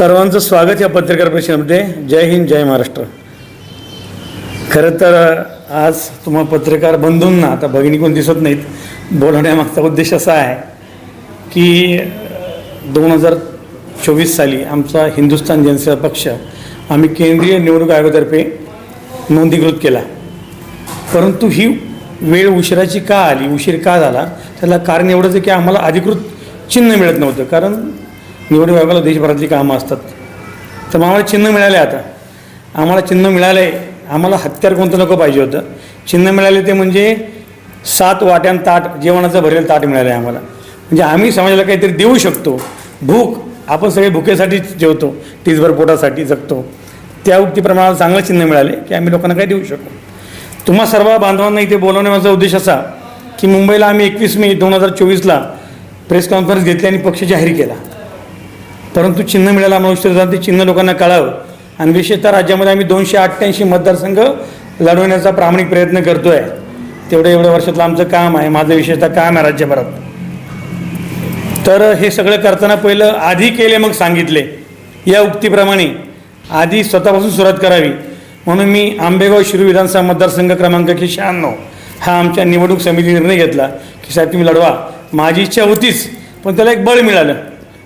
सर्वांचं स्वागत या पत्रकार परिषदेमध्ये. जय हिंद जय महाराष्ट्र. खरं तर आज तुम्हा पत्रकार बंधूंना आता भगिनी कोण दिसत नाहीत बोलवण्यामागचा उद्देश असा आहे की दोन हजार चोवीस साली आमचा हिंदुस्थान जनसेवा पक्ष आम्ही केंद्रीय निवडणूक आयोगातर्फे नोंदीकृत केला. परंतु ही वेळ उशिराची का आली उशीर का झाला त्याला कारण एवढंच आहे की आम्हाला अधिकृत चिन्ह मिळत नव्हतं. कारण निवडणूक आयोगाला देशभरातली कामं असतात. तर मग आम्हाला चिन्ह मिळाले आता. आम्हाला चिन्ह मिळाले आम्हाला हत्यार कोणतं नको पाहिजे होतं. चिन्ह मिळाले ते म्हणजे सात वाट्यान ताट जेवणाचं भरेल ताट मिळालं आहे आम्हाला. म्हणजे आम्ही समाजाला काहीतरी देऊ शकतो. भूक आपण सगळे भुकेसाठीच जेवतो. तीसभर पोटासाठी जगतो. त्या उक्तीप्रमाणे चांगलं चिन्ह मिळाले की आम्ही लोकांना काय देऊ शकतो तुम्हा सर्व बांधवांना इथे बोलवण्याचा उद्देश असा की मुंबईला आम्ही एकवीस मे दोन हजार चोवीसला प्रेस कॉन्फरन्स घेतली आणि पक्ष जाहीर केला. परंतु चिन्ह मिळालं आम्हाला उशीर झाला. ते चिन्ह लोकांना कळावं. आणि विशेषतः राज्यामध्ये आम्ही दोनशे अठ्ठ्याऐंशी मतदारसंघ लढवण्याचा प्रामाणिक प्रयत्न करतो आहे तेवढं एवढ्या वर्षातलं आमचं काम आहे. माझं विशेषतः काम आहे राज्यभरात. तर हे सगळं करताना पहिलं आधी केले मग सांगितले. या उक्तीप्रमाणे आधी स्वतःपासून सुरुवात करावी. म्हणून मी आंबेगाव शिरू विधानसभा मतदारसंघ क्रमांक एकशे शहाण्णव हा आमच्या निवडणूक समिती निर्णय घेतला की साहेब तुम्ही लढवा. माझी इच्छा होतीच पण त्याला एक बळ मिळालं.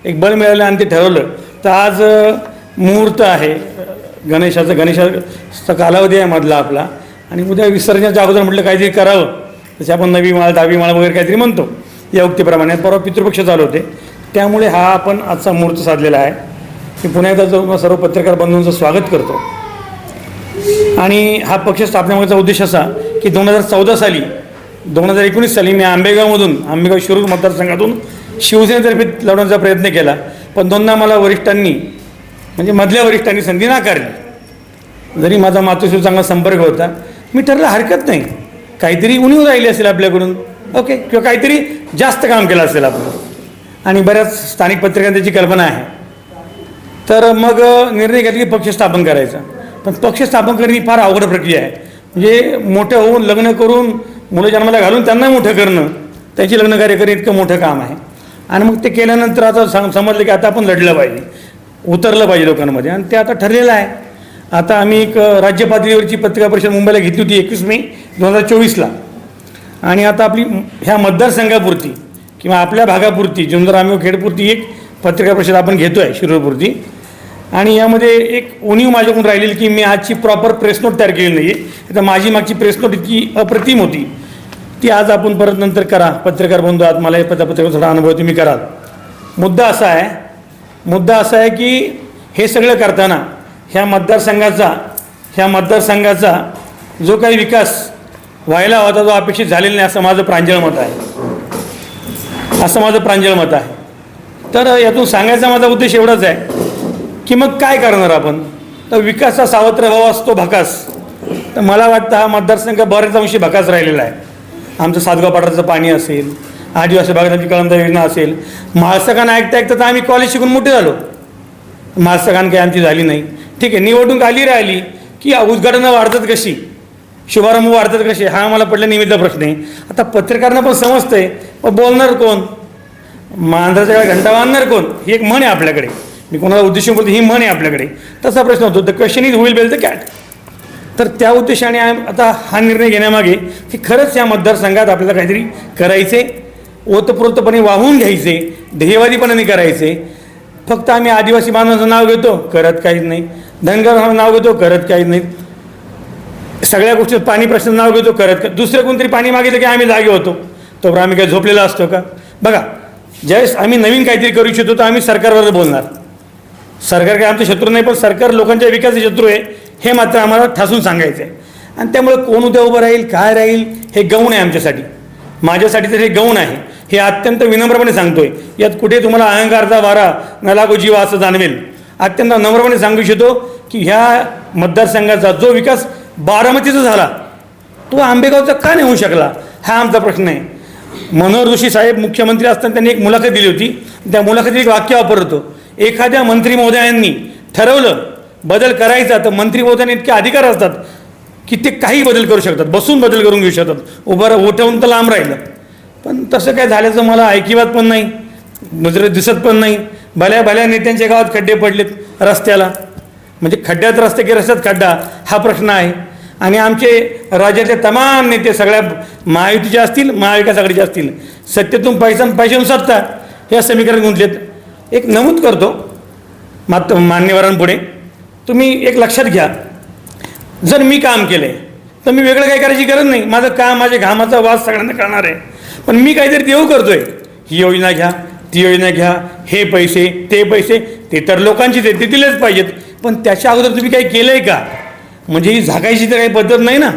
एक बळ मिळालं आणि ते ठरवलं. तर आज मुहूर्त आहे. गणेशाचं गणेशाचा कालावधी आहे मधला आपला. आणि उद्या विसर्जनाच्या अगोदर म्हटलं काहीतरी करावं. तसे आपण नवी माळ दहावी माळ वगैरे काहीतरी म्हणतो. या उक्तीप्रमाणे. परवा पितृपक्ष चालू होते. त्यामुळे हा आपण आजचा मुहूर्त साधलेला आहे. मी पुन्हा एकदा जो सर्व पत्रकार बंधूंचं स्वागत करतो. आणि हा पक्ष स्थापनेमागचा उद्देश असा की दोन हजार चौदा साली दोन हजार एकोणीस साली मी आंबेगावमधून आंबेगाव शिरूर मतदारसंघातून शिवसेनेतर्फे लढवण्याचा प्रयत्न केला पण दोनदा मला वरिष्ठांनी म्हणजे मधल्या वरिष्ठांनी संधी नाकारली. जरी माझा मातोश्री चांगला संपर्क होता मी ठरलं हरकत नाही. काहीतरी उणीव राहिली असेल आपल्याकडून ओके किंवा काहीतरी जास्त काम केलं असेल आपलं. आणि बऱ्याच स्थानिक पत्रिकांना त्याची कल्पना आहे. तर मग निर्णय घेतला की पक्ष स्थापन करायचा. पण पक्ष स्थापन करणे ही फार अवघड प्रक्रिया आहे. म्हणजे मोठं होऊन लग्न करून मुलं जन्माला घालून त्यांना मोठं करणं त्याची लग्न कार्य करणं इतकं मोठं काम आहे. आणि मग ते केल्यानंतर आता सांग समजलं की आता आपण लढलं पाहिजे. उतरलं पाहिजे लोकांमध्ये. आणि ते आता ठरलेलं आहे. आता आम्ही एक राज्य पातळीवरची पत्रिका परिषद मुंबईला घेतली होती एकवीस मे दोन हजार चोवीसला. आणि आता आपली ह्या मतदारसंघापुरती किंवा आपल्या भागापुरती जुंदर आम्ही खेडपुरती एक पत्रिका परिषद आपण घेतो आहे शिरूरपुरती. आणि यामध्ये एक उणीव माझ्याकडून राहिलेली की मी आजची प्रॉपर प्रेस नोट तयार केली नाही आहे तर माझी मागची प्रेस नोट इतकी अप्रतिम होती. ती आज आपण परत नंतर करा. पत्रकार बंधू आहात मला हे पत्रकार थोडा अनुभव तुम्ही कराल. मुद्दा असा आहे मुद्दा असा आहे की हे सगळं करताना ह्या मतदारसंघाचा ह्या मतदारसंघाचा जो काही विकास व्हायला होता तो अपेक्षित झालेला नाही असं माझं प्रांजळ मत आहे. असं माझं प्रांजळ मत आहे. तर यातून सांगायचा माझा उद्देश एवढाच आहे की मग काय करणार आपण? तर विकासचा सावत्र भाव असतो भकास. तर मला वाटतं हा मतदारसंघ बऱ्याच अंशी भकास राहिलेला आहे. आमचं सातगाव पाटाचं पाणी असेल आदिवासी भागाची कळंदा योजना असेल. म्हाळसकान ऐकता ऐकता तर आम्ही कॉलेज शिकून मोठे झालो. म्हाळसकान काही आमची झाली नाही. ठीक आहे निवडणूक आली राहिली की उद्घाटनं वाढतात कशी? शुभारंभ वाढतात कसे? हा मला पडला निमित्त प्रश्न आहे. आता पत्रकारांना पण समजतंय मग बोलणार कोण? मांजराच्या वेळेला घंटा बांधणार कोण? ही एक म्हण आहे आपल्याकडे. मी कोणाला उद्देशून बोलतो ही म्हण आहे आपल्याकडे. तसा प्रश्न होतो the question is who'll bell the cat. तर त्या उद्देशाने आता हा निर्णय घेण्यामागे की खरंच या मतदारसंघात आपल्याला काहीतरी करायचे ओतप्रोतपणे वाहून घ्यायचे ध्येयवादीपणाने करायचे. फक्त आम्ही आदिवासी बांधवांचं नाव घेतो करत काहीच नाही. धनगर नाव घेतो करत काहीच नाही. सगळ्या गोष्टीत पाणी प्रश्न नाव घेतो करत का दुसरं कोणतरी पाणी मागितलं की आम्ही जागे होतो. तोवर आम्ही काय झोपलेला असतो का? बघा ज्यावेळेस आम्ही नवीन काहीतरी करू इच्छितो तर आम्ही सरकारवर बोलणार. सरकार काय आमचं शत्रू नाही पण सरकार लोकांच्या विकासाचे शत्रू आहे. हे मात्र आम्हाला ठासून सांगायचं आहे आणि त्यामुळे कोण उद्या उभं राहील काय राहील हे गौण आहे आमच्यासाठी. माझ्यासाठी तर हे गौण आहे. हे अत्यंत विनम्रपणे सांगतोय. यात कुठे तुम्हाला अहंकारचा वारा न जीवा असं जाणवेल. अत्यंत नम्रपणे सांगू इच्छितो की ह्या मतदारसंघाचा जो विकास बारामतीचा झाला तो आंबेगावचा का नाही होऊ शकला? हा आमचा प्रश्न आहे. मनोहर जोशी साहेब मुख्यमंत्री असताना त्यांनी एक मुलाखत दिली होती. त्या मुलाखतीत एक वाक्य वापरतो एखाद्या मंत्री महोदयांनी ठरवलं बदल करायचा तर मंत्री महोदयांनी इतके अधिकार असतात की ते काही बदल करू शकतात बसून बदल करून घेऊ शकतात. उभं उठवून तर लांब राहिलं. पण तसं काय झाल्याचं मला ऐकिवात पण नाही नजरेत दिसत पण नाही. भल्या भल्या नेत्यांच्या गावात खड्डे पडलेत रस्त्याला. म्हणजे खड्ड्यात रस्ते की रस्त्यात खड्डा हा प्रश्न आहे. आणि आमचे राज्यातले तमाम नेते सगळ्या महायुतीचे असतील महाविकास आघाडीचे असतील सत्तेतून पैसा आणि पैशातून सत्ता या समीकरण गुंतलेत. एक नमूद करतो. मात मान्यवरांपुढे. तुम्ही एक लक्षात घ्या. जर मी काम केलं तर मी वेगळं काही करायची गरज नाही. माझं काम माझ्या घामाचा वास सगळ्यांना करणार आहे. पण मी काहीतरी देऊ करतोय. ही योजना घ्या ती योजना घ्या हे पैसे ते पैसे ते तर लोकांचीच आहे ते दिलेच पाहिजेत. पण त्याच्या अगोदर तुम्ही काही केलं आहे का? म्हणजे ही झाकायची तर काही पद्धत नाही ना?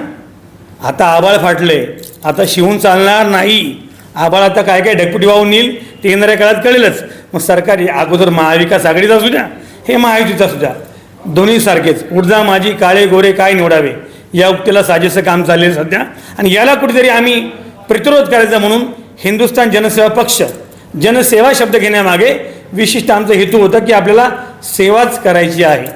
आता आबाळ फाटले आता शिवून चालणार नाही. आबाळ आता काय काय ढकपुटी वाहून येईल ते येणाऱ्या काळात कळेलच. मग सरकारी अगोदर महाविकास आघाडीचा असू द्या हे महायुतीचा असू द्या. दोन्ही सारखेच माझी काळे गोरे काय निवडावे? या उक्तीला साजेसं काम चाललेलं सध्या. आणि याला कुठेतरी आम्ही प्रतिरोध करायचा म्हणून हिंदुस्थान जनसेवा पक्ष जनसेवा शब्द घेण्यामागे विशिष्ट आमचा हेतू होता की आपल्याला सेवाच करायची आहे.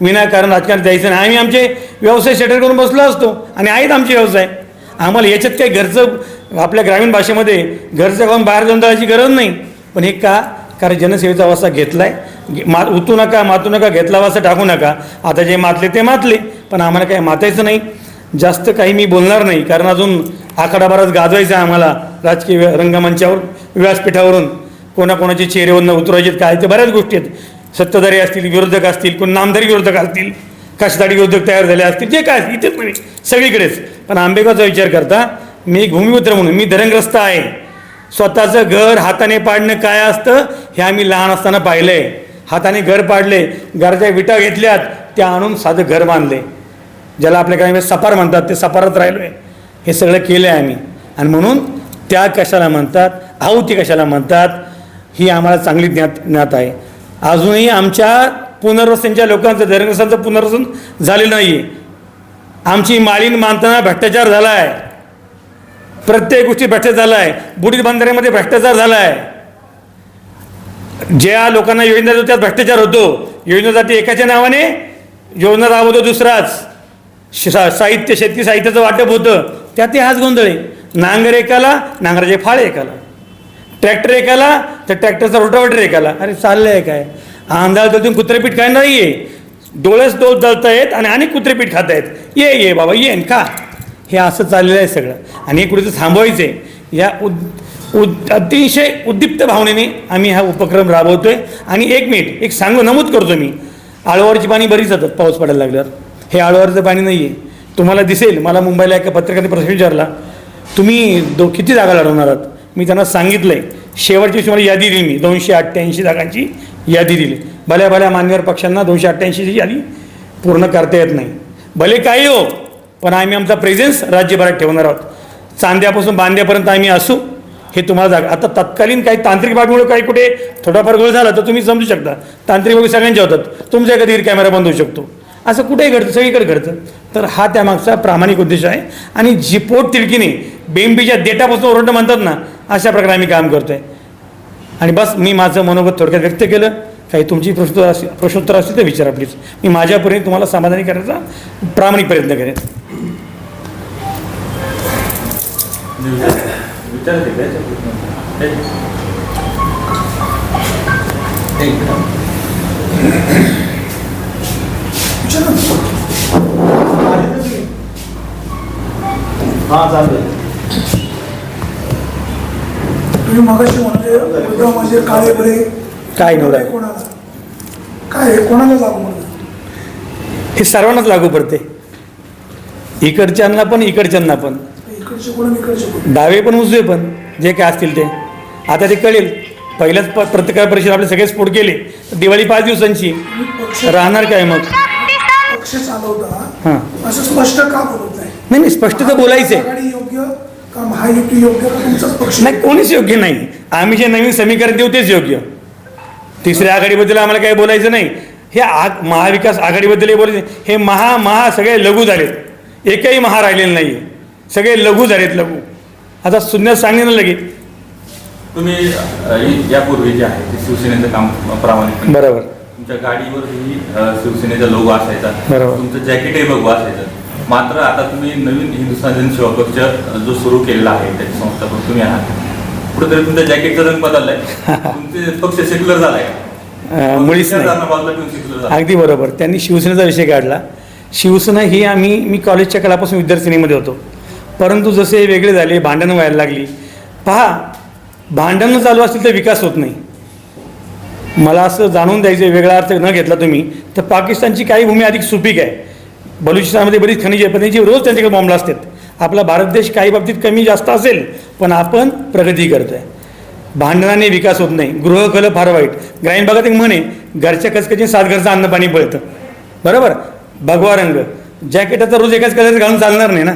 विनाकारण राजकारण द्यायचं नाही. आम्ही आमचे व्यवसाय सेटल करून बसलो असतो आणि आहेत आमचे व्यवसाय. आम्हाला याच्यात काही घरचं आपल्या ग्रामीण भाषेमध्ये घरचं खाऊन बाहेर जाऊन जायची गरज नाही. पण हे का? कारण जनसेवेचा वासा घेतला आहे मा उतू नका मातू नका घेतला वासा टाकू नका. आता जे मातले ते मातले पण आम्हाला काही मातायचं नाही. जास्त काही मी बोलणार नाही कारण अजून आखाडाभरात गाजवायचा आहे आम्हाला राजकीय रंगमंचावर व्यासपीठावरून. कोणाकोणाचे चेहरेवरून उतरायचे काय ते बऱ्याच गोष्टी आहेत. सत्ताधारी असतील विरोधक असतील कोण नामधारी विरोधक असतील कष्टदारी विरोधक तयार झाले असतील जे काय असतील, इथेच नाही सगळीकडेच. पण आंबेगावचा विचार करता मी एक भूमिपुत्र म्हणून मी धरणग्रस्त आहे. स्वतःचं घर हाताने पाडणं काय असतं हे आम्ही लहान असताना पाहिलं आहे हाताने घर पाडले घराच्या विटा घेतल्यात त्या आणून साधं घर बांधले. ज्याला आपल्या काही सपार म्हणतात ते सपारात राहिलो आहे हे सगळं केलं आहे आम्ही. आणि म्हणून त्या कशाला म्हणतात आहुती कशाला म्हणतात ही आम्हाला चांगली ज्ञात ज्ञात आहे. अजूनही आमच्या पुनर्वसनच्या लोकांचं धरणग्रस्तांचं पुनर्वसन झालेलं नाही आहे आमची माळीन मानताना भ्रष्टाचार झाला आहे प्रत्येक गोष्टी भ्रष्टाचार झाला आहे बुडीत बंधाऱ्यामध्ये भ्रष्टाचार झाला आहे ज्या लोकांना योजना देतो त्यात भ्रष्टाचार होतो. योजनेसाठी एकाच्या नावाने योजना राबवतो दुसराच. श- सा- साहित्य शेती साहित्याचं वाटप होतं. त्यात हाच गोंधळ आहे. नांगर एकाला नांगराचे फाळ एकाला. ट्रॅक्टर एकाला तर ट्रॅक्टरचा रोटावेटर एकाला. अरे चाललं आहे काय? आंधळा दलतून कुत्रेपीठ काय नाही आहे डोळेच डोळ आहेत आणि अनेक कुत्रेपीठ खात आहेत ये ये बाबा ये न हे असं चाललेलं आहे सगळं. आणि हे कुठेतरी थांबवायचं आहे या उद उद अतिशय उद्दीप्त भावनेने आम्ही हा उपक्रम राबवतोय. आणि एक मिनिट एक सांगू नमूद करतो मी. आळवारची पाणी बरीच जातात पाऊस पडायला लागल्यावर. हे आळवारचं पाणी नाही आहे तुम्हाला दिसेल मला मुंबईला एका पत्रकाराने प्रश्न विचारला तुम्ही दो किती जागा लढवणार आहात? मी त्यांना सांगितलं आहे शेवटची दिवशी मला यादी दिली मी. दोनशे अठ्ठ्याऐंशी जागांची यादी दिली. भल्या भल्या मान्यवर पक्षांना दोनशे अठ्ठ्याऐंशीची यादी पूर्ण करता येत नाही. भले काही हो पण आम्ही आमचा प्रेझेन्स राज्यभरात ठेवणार आहोत. चांद्यापासून बांद्यापर्यंत आम्ही असू. हे तुम्हाला जागा आता तत्कालीन काही तांत्रिक बाबीमुळे काही कुठे थोडाफार गोळ झाला तर तुम्ही समजू शकता. तांत्रिक बाबी सगळ्यांच्या होतात. तुमच्या कधी कॅमेरा बंद होऊ शकतो. असं कुठेही घडतं सगळीकडे घडतं. तर हा त्यामागचा प्रामाणिक उद्देश आहे. आणि जी पोट तिडकीने बेंबीच्या देटापासून ओरडणं म्हणतात ना अशा प्रकारे आम्ही काम करतोय. आणि बस मी माझं मनोगत थोडक्यात व्यक्त केलं. काही तुमची प्रश्नोत्तर असतील प्रश्नोत्तर असतील तर विचारा प्लीज मी माझ्यापर्यंत तुम्हाला समाधानी करण्याचा प्रामाणिक प्रयत्न करेन. हां चालेल. तुम्ही मगाशी म्हणजे उद्धव म्हणजे काळे बरे. काय निवडा कोणाला? काय? कोणाला लागू म्हणून हे सर्वांनाच लागू पडते. इकडच्यांना पण इकडच्यांना पण. डावे पण उजवे पण जे काय असतील ते. आता ते कळेल. पहिल्याच प पत्रकार परिषद आपले सगळे स्फोट केले. दिवाळी पाच दिवसांची. राहणार काय मग? हां. असं स्पष्ट का बोलत नाही? नाही नाही स्पष्ट तर बोलायचं आहे आघाडी योग्य का महायुती योग्य का तुमचाच पक्ष? नाही कोणीच योग्य नाही. आम्ही जे नवीन समीकरण देऊ तेच योग्य. तिसऱ्या आघाडीबद्दल आम्हाला काही बोलायचं नाही. हे आ महाविकास आघाडीबद्दलही बोलायचं हे महा महा सगळे लघु झालेत. एकही महा राहिलेलं नाही सगळे लघु झालेत लघु. आता शून्यात सांगितलं लगे तुम्ही अ, इ- यापूर्वी जे आहे ते शिवसेनेचं काम प्रामाणिकपणे बरोबर. तुमच्या गाडीवर ही अ, शिवसेनेचा लोगो असायचा. बरोबर. तुमचं जॅकेटही बघू असायचं. मात्र आता तुम्ही नवीन हिंदुस्थान जनसेवा पक्ष अ, जो सुरू केलेला आहे त्याचे संस्थापक तुम्ही आहात. कुठेतरी तुमच्या जॅकेटचा रंग बदललाय. तुमचे पक्ष सेक्युलर झालाय? अं, मुळीच नाही. बाजूला ठेवून. अगदी बरोबर. त्यांनी शिवसेनेचा विषय काढला. शिवसेना ही आम्ही मी कॉलेजच्या काळापासून विद्यार्थिनीमध्ये होतो. परंतु जसे वेगळे झाले भांडणं व्हायला लागली. पहा भांडणं चालू असतील तर विकास होत नाही. मला असं जाणून द्यायचं वेगळा अर्थ न घेतला तुम्ही तर पाकिस्तानची काही भूमी अधिक सुपीक आहे. बलुचिस्तानमध्ये बरीच खनिजे आहे पण त्यांची रोज त्यांच्याकडे बॉम्बला असतात आपला भारत देश काही बाबतीत कमी जास्त असेल पण आपण प्रगती करतो आहे भांडणाने विकास होत नाही. गृहकल फार वाईट. ग्रामीण भागात एक म्हणे घरच्या कचकची सात घरचं अन्न पाणी पळतं. बरोबर? भगवा रंग. जॅकेटाचा रोज एकाच कलर घालून चालणार नाही ना?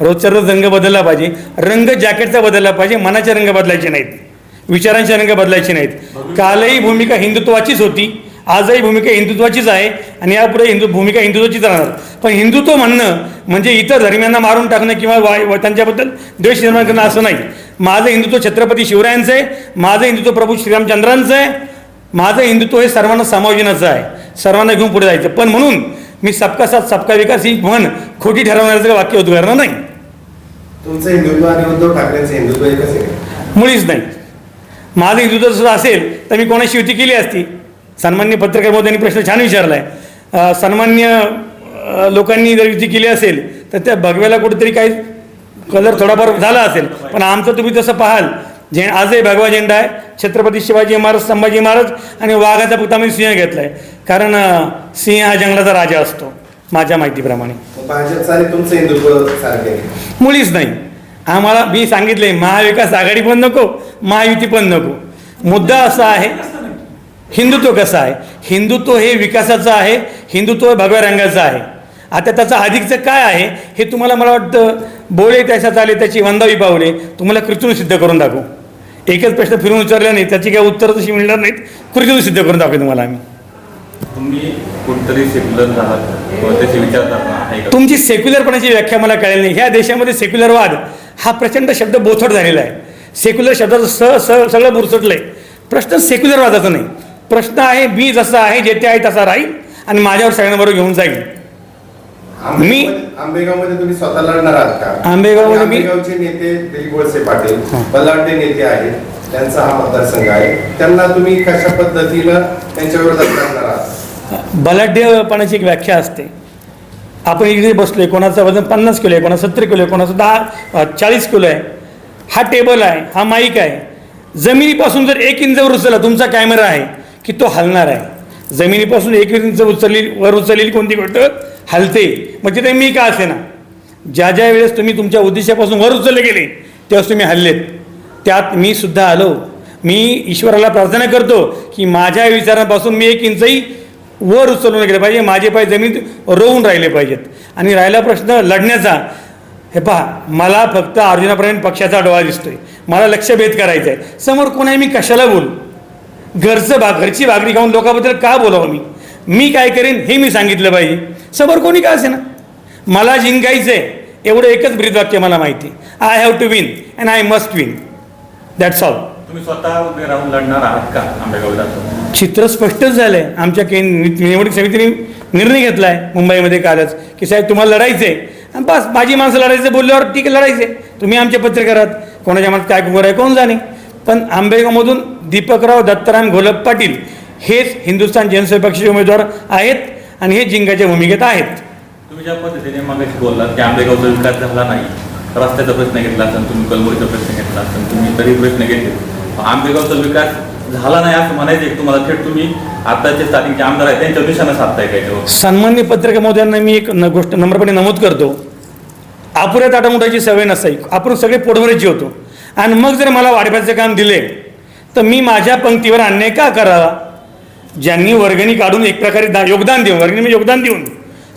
रोजचा रोज रंग बदलला पाहिजे. रंग जॅकेटचा बदलला पाहिजे मनाचे रंग बदलायचे नाहीत. विचारांचे रंग बदलायचे नाहीत. कालही भूमिका हिंदुत्वाचीच होती आजही भूमिका हिंदुत्वाचीच आहे आणि यापुढे हिंदू भूमिका हिंदुत्वाचीच राहणार. पण हिंदुत्व म्हणणं म्हणजे इतर धर्मियांना मारून टाकणं किंवा वाय वा- त्यांच्याबद्दल द्वेष निर्माण करणं असं नाही. माझं हिंदुत्व छत्रपती शिवरायांचं आहे माझं हिंदुत्व प्रभू श्रीरामचंद्रांचं आहे माझं हिंदुत्व हे सर्वांना समायोजनाचं आहे. सर्वांना घेऊन पुढे जायचं. पण म्हणून मी सबका साथ सबका विकास ही म्हण खोटी ठरवण्याचं वाक्य उद्गारणार नाही. तुमचं हिंदुत्व आणि उद्धव ठाकरेंचं हिंदुत्व एकच आहे. मुळीच नाही. माझं हिंदुत्व जसं असेल तर मी कोणाशी युती केली असती. सन्मान्य पत्रकार मोदयांनी प्रश्न छान विचारला आहे सन्मान्य लोकांनी जर युती केली असेल तर त्या भगव्याला कुठेतरी काही कलर थोडाफार झाला असेल. पण आमचं तुम्ही तसं पाहाल जे आजही भगवा झेंडा आहे. छत्रपती शिवाजी महाराज संभाजी महाराज आणि वाघाचा फक्त आम्ही सिंह घेतला आहे कारण अ, सिंह हा जंगलाचा राजा असतो माझ्या माहितीप्रमाणे. भाजपचं आणि तुमचं हिंदुत्व सारखे आहे. मुळीच नाही. आम्हाला मी सांगितले महाविकास आघाडी पण नको महायुती पण नको. मुद्दा असा आहे हिंदुत्व कसं आहे? हिंदुत्व हे विकासाचं आहे हिंदुत्व हे भगव्या रंगाचं आहे. आता त्याचं अधिकचं काय आहे हे तुम्हाला मला वाटतं बोळे त्याच्यात आले त्याची वंदावी पावले तुम्हाला कृतीने सिद्ध करून दाखवू. एकच प्रश्न फिरून विचारला नाही त्याची काही उत्तरं तशी मिळणार नाहीत. कृतीने सिद्ध करून दाखवू तुम्हाला आम्ही. तुम्ही सेक्युलर आहात तुमची सेक्युलरपणाची व्याख्या मला कळेल नाही. ह्या देशामध्ये सेक्युलरवाद हा प्रचंड शब्द बोथट झालेला आहे. सेक्युलर शब्दाचं स स सगळं बुरसटलं आहे प्रश्न सेक्युलरवादाचा नाही. प्रश्न आहे मी जसा आहे जेथे आहे तसा राहील आणि माझ्यावर सगळ्यांबरोबर घेऊन जाईल. आंबेगावमध्ये- आंबेगावमध्ये तुम्ही स्वतः लढणार आहात का? आंबेगावमध्ये मी- आंबेगावचे नेते दिलीप वळसे पाटील बलाढ्य नेते आहेत त्यांचा हा मतदारसंघ आहे. त्यांना तुम्ही कशा पद्धतीनं त्यांच्या विरोधात लढणार आहात? बलाढ्यपणाची एक व्याख्या असते. आपण इकडे बसलोय कोणाचं वजन पन्नास किलो आहे कोणाचं सत्तर किलो आहे कोणाचं दहा चाळीस किलो आहे. हा टेबल आहे हा माईक आहे. जमिनीपासून जर एक इंचवर उचलला तुमचा कॅमेरा आहे की तो हलणार आहे. जमिनीपासून एक इंच उचलली वर उचललेली कोणती गोष्ट? हलते. म्हणजे मग तिथे मी का असे ना ज्या ज्या वेळेस तुम्ही तुमच्या उद्देशापासून वर उचलले गेले त्यावेळेस तुम्ही हल्लेत. त्यात मी सुद्धा आलो. मी ईश्वराला प्रार्थना करतो की माझ्या विचारांपासून मी एक इंचही वर उचलून गेले पाहिजे. माझे पाय जमीन रोवून राहिले पाहिजेत. आणि राहिला प्रश्न लढण्याचा. हे पहा मला फक्त अर्जुनापर्यंत पक्षाचा डोळा दिसतोय. मला लक्षभेद करायचा आहे समोर कोणाही मी कशाला बोलू? घरचं भाग घरची भाकरी खाऊन लोकांबद्दल का बोलावं मी? मी काय करेन हे मी सांगितलं पाहिजे समोर कोणी का असे ना मला जिंकायचं आहे एवढं एकच ब्रीदवाक्य मला माहिती. I have to win and I must win that's all तुम्ही स्वतः उभे राहून लढणार आहात का आंबेगाव चित्र स्पष्टच झालं आहे आमच्या निवडणूक समितीने निर्णय घेतला आहे मुंबईमध्ये कालच की साहेब तुम्हाला लढायचं आहे आणि बस माझी माणसं लढायचं बोलल्यावर ठीक आहे लढायचं आहे तुम्ही आमचे पत्रकार आहात. कोणाच्या मनात काय कुकर आहे कोण जाणे? पण आंबेगावमधून दीपकराव दत्ताराम घोलप पाटील हेच हिंदुस्थान जनसेवा पक्षाचे उमेदवार आहेत आणि हे जिंकाच्या भूमिकेत आहेत. तुम्ही ज्या पद्धतीने मागाशी बोललात की आंबेगावचा विकास झाला नाही रस्त्याचा प्रश्न घेतला असेल तुम्ही कलबुर्गीचा प्रश्न घेतला असेल तुम्ही तरी प्रश्न घेतले. आंबेगावचा विकास झाला नाही असं म्हणायचं तुम्हाला थेट तुम्ही आताचे स्टार्टिंगचे आमदार आहेत त्यांच्या दिशानं साधताय का याच्यावर? सन्मान्य पत्रकार महोदयांना मी एक न गोष्ट नम्रपणे नमूद करतो. अपुऱ्या ताटामुटाची सवय नसाई आपण सगळे पोटभरीचे होतो आणि मग जर मला वाढवायचं काम दिले तर मी माझ्या पंक्तीवर अन्याय का करावा ज्यांनी वर्गणी काढून एक प्रकारे दा योगदान देऊन वर्गणी म्हणजे योगदान देऊन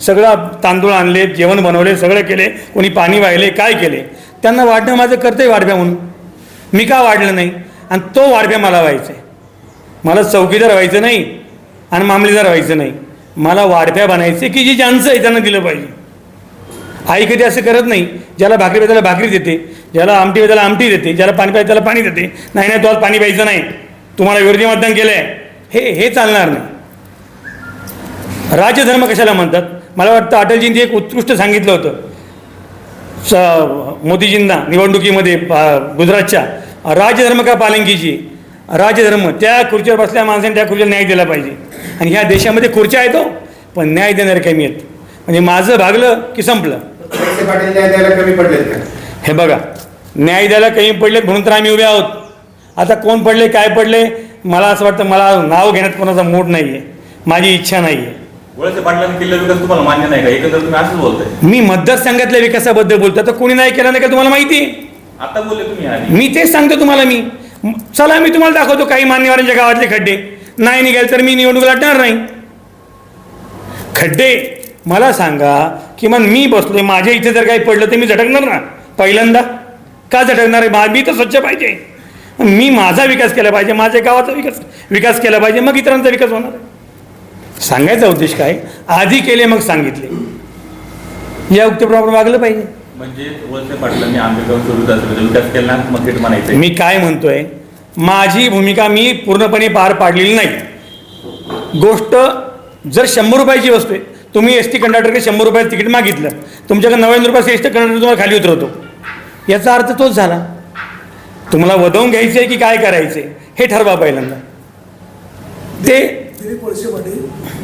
सगळं तांदूळ आणले जेवण बनवले सगळं केले कोणी पाणी वाहिले काय केले त्यांना वाढणं माझं कर्तव्य वाढव्या म्हणून. मी का वाढलं नाही? आणि तो वाढव्या मला व्हायचं आहे मला चौकीदार व्हायचं नाही आणि मामलेदार व्हायचं नाही. मला वाढप्या बनायचे की जे ज्यांचं आहे त्यांना दिलं पाहिजे. आई कधी असं करत नाही ज्याला भाकरी त्याला भाकरी देते ज्याला आमटी पाहिजे त्याला आमटी देते. ज्याला पाणी पाहिजे त्याला पाणी देते. नाही नाही तो आज पाणी प्यायचं नाही. तुम्हाला विरोधी मतदान केलं आहे हे हे चालणार नाही. राजधर्म कशाला म्हणतात? मला वाटतं अटलजींनी एक उत्कृष्ट सांगितलं होतं. स मोदीजींना निवडणुकीमध्ये गुजरातच्या. राजधर्म का पालन कीजिए राजधर्म त्या खुर्चीवर बसल्या माणसाने त्या खुर्चीला न्याय दिला पाहिजे. आणि ह्या देशामध्ये खुर्च्या आहेत हो पण न्याय देणारे कमी आहेत. म्हणजे माझं भागलं की संपलं. हे बघा न्याय द्यायला कमी पडलेत म्हणून तर आम्ही उभे आहोत. आता कोण पडले काय पडले मला असं वाटतं मला नाव घेण्यात कोणाचा मूड नाही आहे माझी इच्छा नाही आहे मी मतदारसंघातल्या विकासाबद्दल बोलतो आता कोणी नाही केला नाही का तुम्हाला माहिती? आता बोलले तुम्ही आधी मी तेच सांगतो तुम्हाला मी. म- चला मी तुम्हाला दाखवतो काही मान्यवरांच्या गावातले खड्डे. नाही निघाल तर मी निवडणूक लढणार नाही. खड्डे मला सांगा किमान मी बसलोय माझ्या इथे जर काही पडलं तर मी झटकणार ना? पहिल्यांदा. का झटकणार आहे मा- मी तर स्वच्छ पाहिजे. मी माझा विकास केला पाहिजे माझ्या गावाचा विकास विकास केला पाहिजे मग इतरांचा विकास होणार आहे. सांगायचा उद्देश काय? आधी केले मग सांगितले. या उक्तीप्रमाणे वागलं पाहिजे. म्हणजे म्हणायचं मी काय म्हणतोय? माझी भूमिका मी पूर्णपणे पार पाडलेली नाही. गोष्ट जर शंभर रुपयाची वस्तू आहे तुम्ही एस टी कंडक्टरकडे शंभर रुपयाचं तिकीट मागितलं तुमच्याकडे नव्याण्णव रुपयाचं एस टी कंडक्टर तुम्हाला खाली उतरवतो. याचा अर्थ तोच झाला. तुम्हाला वधवून घ्यायचं आहे की काय करायचं आहे हे ठरवा पहिल्यांदा. ते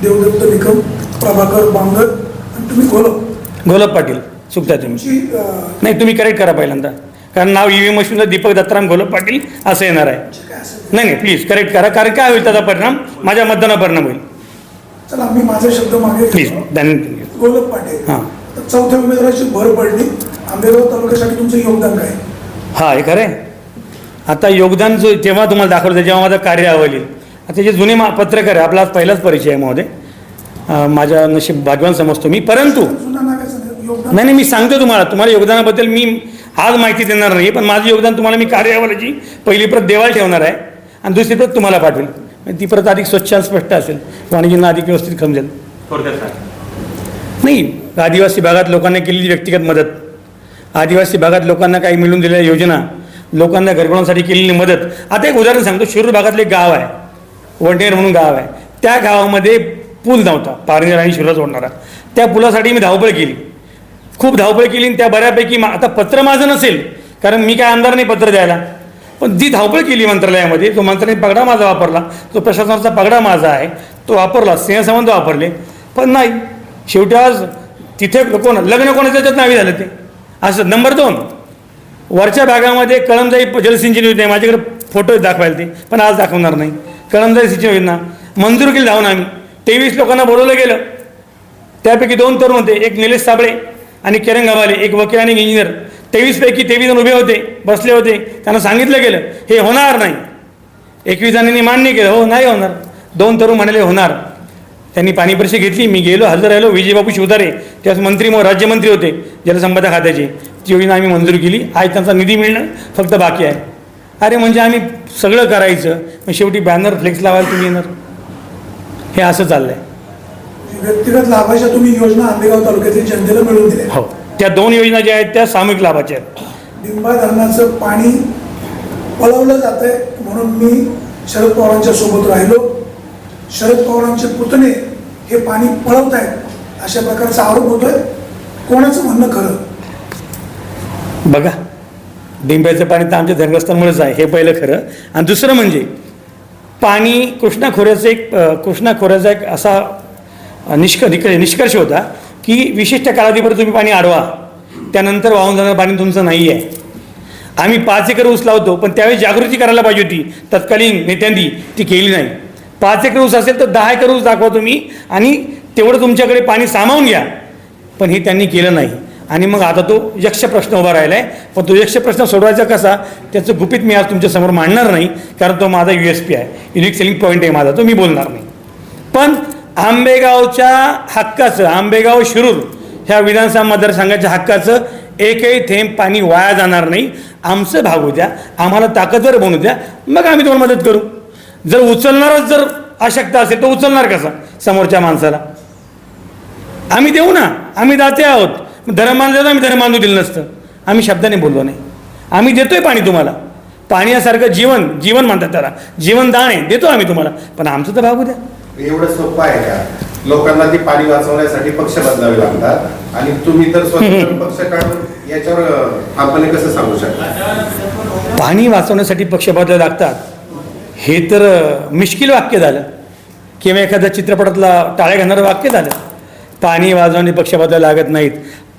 देवदत्त निकम प्रभाकर बांगर आणि तुम्ही गोलप गोलप पाटील. चुकता तुम्ही. नाही तुम्ही करेक्ट करा पहिल्यांदा. कारण नाव ई व्ही मशीनचं दीपक दत्ताराम गोलप पाटील असं येणार आहे. नाही नाही प्लीज करेक्ट करा. कारण काय होईल त्याचा परिणाम? माझ्या मतदानावर परिणाम होईल. चला मी माझे शब्द मागे प्लीज गोलप पाटील. हां. चौथ्या उमेदवाराची भर पडली. आंबेगाव तालुक्यासाठी तुमचं योगदान काय? हा हे खरं आहे. आता योगदान जो तेव्हा तुम्हाला दाखवलं जेव्हा माझं कार्य आवडील आता जे जुने मा पत्रकार आहे आपला आज पहिलाच परिचय आहे महोदय. माझ्या नशीब भाग्यवान समजतो मी परंतु नाही, योगदान नाही मी सांगतो तुम्हाला तुम्हाला योगदानाबद्दल मी आज माहिती देणार नाही पण माझं योगदान तुम्हाला मी कार्यावरची पहिली प्रत देवाला ठेवणार आहे आणि दुसरी प्रत तुम्हाला पाठवेल. ती प्रत अधिक स्वच्छ आणि स्पष्ट असेल वाणिज्यांना अधिक व्यवस्थित समजेल. थोडक्यात नाही आदिवासी भागात लोकांना केलेली व्यक्तिगत मदत. आदिवासी भागात लोकांना काही मिळून दिलेल्या योजना लोकांना घरकुलांसाठी केलेली मदत. आता एक उदाहरण सांगतो. शिरूर भागातलं एक गाव आहे. वंटेर म्हणून गाव आहे. त्या गावामध्ये पूल नव्हता. पारनेर आणि शिरूर जोडणारा. त्या पुलासाठी मी धावपळ केली. खूप धावपळ केली आणि त्या बऱ्यापैकी मा- आता पत्र माझं नसेल कारण मी काय आमदार नाही पत्र द्यायला. पण जी धावपळ केली मंत्रालयामध्ये तो मंत्रालयाने पगडा माझा वापरला. तो प्रशासनाचा पगडा माझा आहे. तो वापरला. सिंहसंबंध वापरले. पण नाही. शेवटी आज तिथे कोण लग्न कोणाच्या त्याच्यात नावी झालं ते? असं नंबर दोन. वरच्या भागामध्ये कळमजाई जलसिंचन योजना आहे. माझ्याकडे फोटो दाखवायला ते पण आज दाखवणार नाही. कळमजाई सिंचन योजना. मंजूर केली धावून आम्ही. तेवीस लोकांना बोलवलं गेलं. त्यापैकी दोन तरुण होते. एक निलेश साबळे आणि किरण गवाले एक वकील आणि इंजिनियर तेवीसपैकी तेवीस जण उभे होते. बसले होते. त्यांना सांगितलं गेलं हे होणार नाही. एकवीस जणांनी मान्य केलं. हो नाही होणार. दोन तरुण म्हणाले होणार. त्यांनी पाणी परीक्षा घेतली मी गेलो हजर राहिलो विजयबाबू शिवतारे त्याच मंत्री मग राज्यमंत्री होते जलसंपदा खात्याचे. ती योजना आम्ही मंजूर केली. आज त्यांचा निधी मिळणं फक्त बाकी आहे. अरे म्हणजे आम्ही सगळं करायचं मग शेवटी बॅनर फ्लेक्स लावायला तुम्ही येणार. हे असं चाललंय. व्यक्तिगत लाभाच्या तुम्ही योजना आंबेगाव तालुक्यातील जनतेला मिळवून दिल्या. हो. त्या दोन योजना ज्या आहेत त्या सामूहिक लाभाच्या आहेत. डिंबा धरणाचं पाणी पळवलं जात आहे म्हणून मी शरद पवारांच्या सोबत राहिलो. शरद पवारांचे पुतणे हे पाणी पळवत आहेत अशा प्रकारचा आरोप होतोय. कोणाचं म्हणणं खरं? बघा डिंब्याचं पाणी तर आमच्या धरणग्रस्तांमुळेच आहे हे पहिलं खरं. आणि दुसरं म्हणजे पाणी कृष्णा खोऱ्याचं एक कृष्णा खोऱ्याचा एक असा निष्क निक निष्कर्ष होता की विशिष्ट कालावधीपर्यंत तुम्ही पाणी अडवा त्यानंतर वाहून जाणारं पाणी तुमचं नाही आहे. आम्ही पाच एकर ऊस लावतो पण त्यावेळी जागृती करायला पाहिजे होती. तत्कालीन नेत्यांनी ती केली नाही. पाच एकर ऊस असेल तर दहा एकर ऊस दाखवा तुम्ही आणि तेवढं तुमच्याकडे पाणी सामावून घ्या. पण हे त्यांनी केलं नाही. आणि मग आता तो यक्ष प्रश्न उभा राहिला आहे पण तो यक्ष प्रश्न सोडवायचा कसा? त्याचं गुपित मी आज तुमच्यासमोर मांडणार नाही कारण तो माझा यू एस पी आहे. युनिक सेलिंग पॉईंट आहे माझा तो मी बोलणार नाही. पण आंबेगावच्या हक्काचं आंबेगाव शिरूर ह्या विधानसभा मतदारसंघाच्या हक्काचं एकही थेंब पाणी वाया जाणार नाही. आमचं भागू द्या आम्हाला ताकदवर बनू द्या मग आम्ही तुम्हाला मदत करू. जर उचलणारच जर अशक्ता असेल तर उचलणार कसा? समोरच्या माणसाला. आम्ही देऊ ना. आम्ही दाते आहोत. धर्म बांधलं तर आम्ही धर्म बांधू दिलं नसतं. आम्ही शब्दाने बोललो नाही. आम्ही देतोय पाणी तुम्हाला. पाण्यासारखं जीवन जीवन म्हणतात त्याला. जीवनदान आहे. देतो आम्ही तुम्हाला. पण आमचं तर भागू द्या. एवढं सोपं आहे का? लोकांना ती पाणी वाचवण्यासाठी पक्ष बदलावे लागतात. आणि तुम्ही तर स्वतंत्र पक्ष काढून याच्यावर आपण कसं सांगू शकता? पाणी वाचवण्यासाठी पक्ष बदलावे लागतात. हे तर मिश्किल वाक्य झालं. किंवा एखाद्या चित्रपटातला टाळ्या घालणारं वाक्य झालं. पाणी वाजवणे पक्ष लागत नाहीत.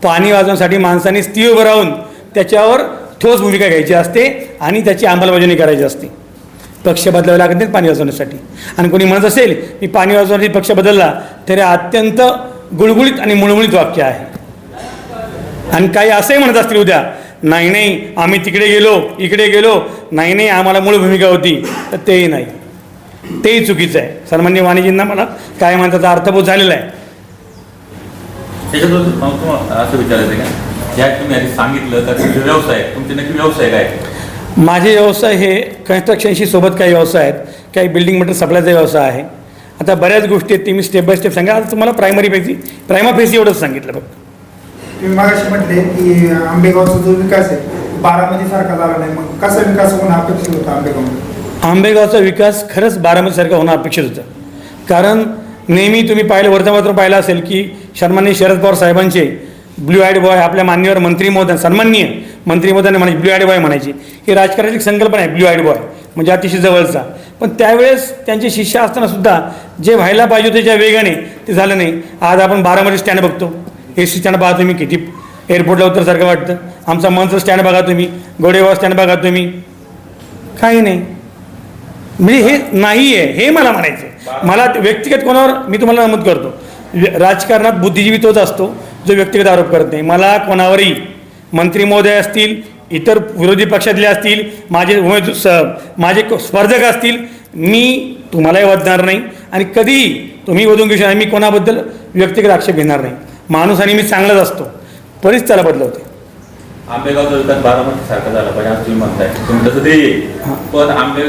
पाणी वाजवण्यासाठी माणसाने स्थिर उभं राहून त्याच्यावर ठोस भूमिका घ्यायची असते आणि त्याची अंमलबजावणी करायची असते. पक्ष बदलावे लागत नाहीत पाणी वाजवण्यासाठी. आणि कोणी म्हणत असेल मी पाणी वाजवण्यासाठी पक्ष बदलला तरी अत्यंत गुळगुळीत आणि मुळमुळीत वाक्य आहे. आणि काही असंही म्हणत असतील उद्या नाही नाही आम्ही तिकडे गेलो इकडे गेलो नाही नाही आम्हाला मूळ भूमिका होती तर तेही नाही. तेही चुकीचं आहे. सन्मान्य वाणिजींना मला काय म्हणतात अर्थबोध झालेला आहे. त्याच्याबद्दल असं विचारायचं का? ज्या तुम्ही आधी सांगितलं तर तुमचे व्यवसाय तुमचे नक्की व्यवसाय काय? माझे व्यवसाय हे कन्स्ट्रक्शनशी सोबत काही व्यवसाय आहेत. काही बिल्डिंग मटेरियल सप्लायचा व्यवसाय आहे. आता बऱ्याच गोष्टी आहेत ती मी स्टेप बाय स्टेप सांगा आज तुम्हाला प्रायमरी पैकी प्रायमा फेसी एवढंच सांगितलं फक्त. तुम्ही मागाशी म्हटले की आंबेगावचा जो विकास आहे बारामती सारखा झाला नाही. मग कसा विकास होणं अपेक्षित होता आंबेगाव आंबेगावचा विकास खरंच बारामतीसारखा होणं अपेक्षित होतं. कारण नेहमी तुम्ही पाहिलं वर्तमानपत्र पाहिलं असेल की शर्मांनी शरद पवार साहेबांचे ब्ल्यू आयड बॉय आपल्या मान्यवर मंत्री महोदय सन्माननीय मंत्री महोदयाने म्हणायचे ब्ल्यू आयड बॉय म्हणायची. ही राजकारणाची संकल्पना आहे ब्ल्यू आयड बॉय म्हणजे अतिशय जवळचा. पण त्यावेळेस त्यांचे शिष्य असताना सुद्धा जे व्हायला पाहिजे होते ज्या वेगाने ते झालं नाही. आज आपण बारामती स्टँड बघतो. एस टी स्टँड बघा तुम्ही किती एअरपोर्टला उतरसारखं वाटतं. आमचा मंच स्टँड बघा तुम्ही गोडेगाव स्टँड बघा तुम्ही. काही नाही. म्हणजे हे नाही आहे हे मला म्हणायचं आहे. मला व्यक्तिगत कोणावर मी तुम्हाला नमूद करतो. राजकारणात बुद्धिजीवी तोच असतो जो व्यक्तिगत आरोप करत नाही. मला कोणावरही मंत्री महोदय असतील इतर विरोधी पक्षातले असतील माझे उमेद स- माझे स्पर्धक असतील मी तुम्हालाही वदणार नाही. आणि कधीही तुम्ही वधून घेऊ शकता मी कोणाबद्दल व्यक्तिगत आक्षेप घेणार नाही. माणूस आणि मी चांगलाच असतो. परिस्थिती त्याला बदलवते. आंबेगावचा विकास बारामती सारखा झाला पाहिजे असं तुम्ही म्हणताय. तुम्ही तसं ते पण आंबे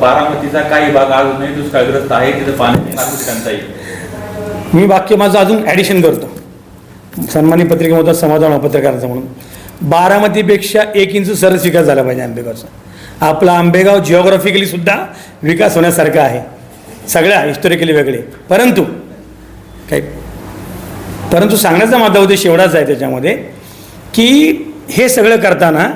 बारामतीचा काही भाग अजूनही दुष्काळग्रस्त आहे तिथं पाणी टंचाई आहे. मी वाक्य माझं अजून ॲडिशन करतो. सन्मानी पत्रिकेमध्ये समाधान पत्रकाराचं म्हणून. बारामतीपेक्षा एक इंच सरस विकास झाला पाहिजे आंबेगावचा. आपला आंबेगाव जिओग्राफिकली सुद्धा विकास होण्यासारखा आहे. सगळ्या हिस्टॉरिकली वेगळे. परंतु काही परंतु सांगण्याचा माझा उद्देश एवढाच आहे त्याच्यामध्ये की हे सगळं करताना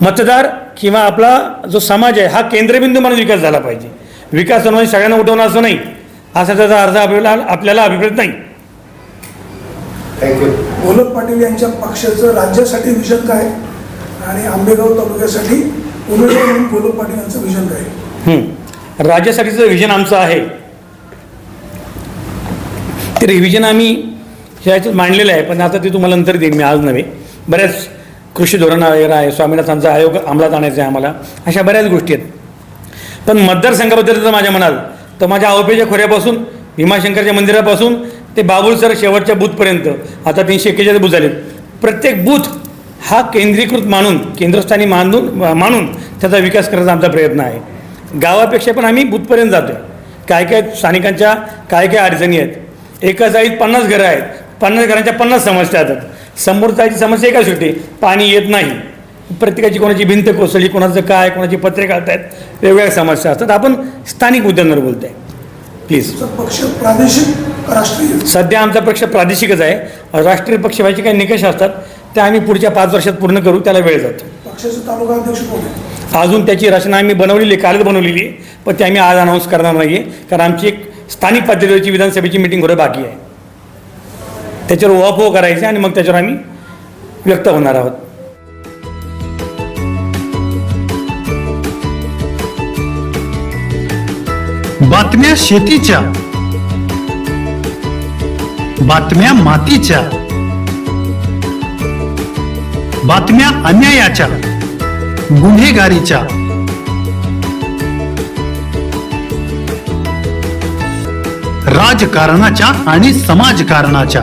मतदार किंवा आपला जो समाज आहे हा केंद्रबिंदू म्हणून विकास झाला पाहिजे. विकास म्हणजे सगळ्यांना उठवणं असं नाही. असा त्याचा अर्थ आपल्याला आपल्याला अभिप्रेत नाही. गोलक पाटील यांच्या पक्षाचं राज्यासाठी विजन काय? आणि आंबेगाव तालुक्यासाठी उमेदवार म्हणून गोलक पाटील यांचं विजन काय? हं. राज्यासाठीचं विजन आमचं आहे. ते रिव्हिजन आम्ही ह्याच्यात मांडलेलं आहे पण आता ते तुम्हाला नंतर देईन मी आज नव्हे. बऱ्याच कृषी धोरण वगैरे आहे स्वामीनाथांचा आयोग अंमलात आणायचा आहे आम्हाला. अशा बऱ्याच गोष्टी आहेत. पण मतदारसंघाबद्दल जर माझ्या म्हणाल तर माझ्या आवपेच्या खोऱ्यापासून भीमाशंकरच्या मंदिरापासून ते बाबुलसर शेवटच्या बूथपर्यंत आता तीनशे एक्केचाळीस बूथ झाले प्रत्येक बूथ हा केंद्रीकृत मानून केंद्रस्थानी मानून मानून त्याचा विकास करण्याचा आमचा प्रयत्न आहे. गावापेक्षा पण आम्ही बूथपर्यंत जातो काय काय स्थानिकांच्या काय काय अडचणी आहेत? एका जाळीत पन्नास घरं आहेत. पन्नास घरांच्या पन्नास समस्या येतात. समोर जायची समस्या एकाच होती पाणी येत नाही. प्रत्येकाची कोणाची भिंत कोसळली कोणाचं काय कोणाची पत्रे काढतायत वेगवेगळ्या समस्या असतात. आपण स्थानिक मुद्द्यांवर बोलत आहे प्लीज पक्ष प्रादेशिक राष्ट्रीय? सध्या आमचा पक्ष प्रादेशिकच आहे. राष्ट्रीय पक्ष व्हायचे काही निकष असतात ते आम्ही पुढच्या पाच वर्षात पूर्ण करू त्याला वेळ जातो. पक्षाचे तालुका अध्यक्ष कोण आहे अजून त्याची रचना आम्ही बनवलेली आहे कालच बनवलेली आहे पण ती आम्ही आज अनाऊन्स करणार नाही आहे कारण आमची एक स्थानिक पातळीवरची विधानसभेची मिटिंग होणं बाकी आहे. त्याच्यावर ओवापोह करायचे आणि मग त्याच्यावर आम्ही व्यक्त होणार आहोत. बातम्या शेतीच्या. बातम्या मातीच्या. बातम्या अन्यायाच्या. गुन्हेगारीच्या. राजकारणाच्या आणि समाजकारणाच्या.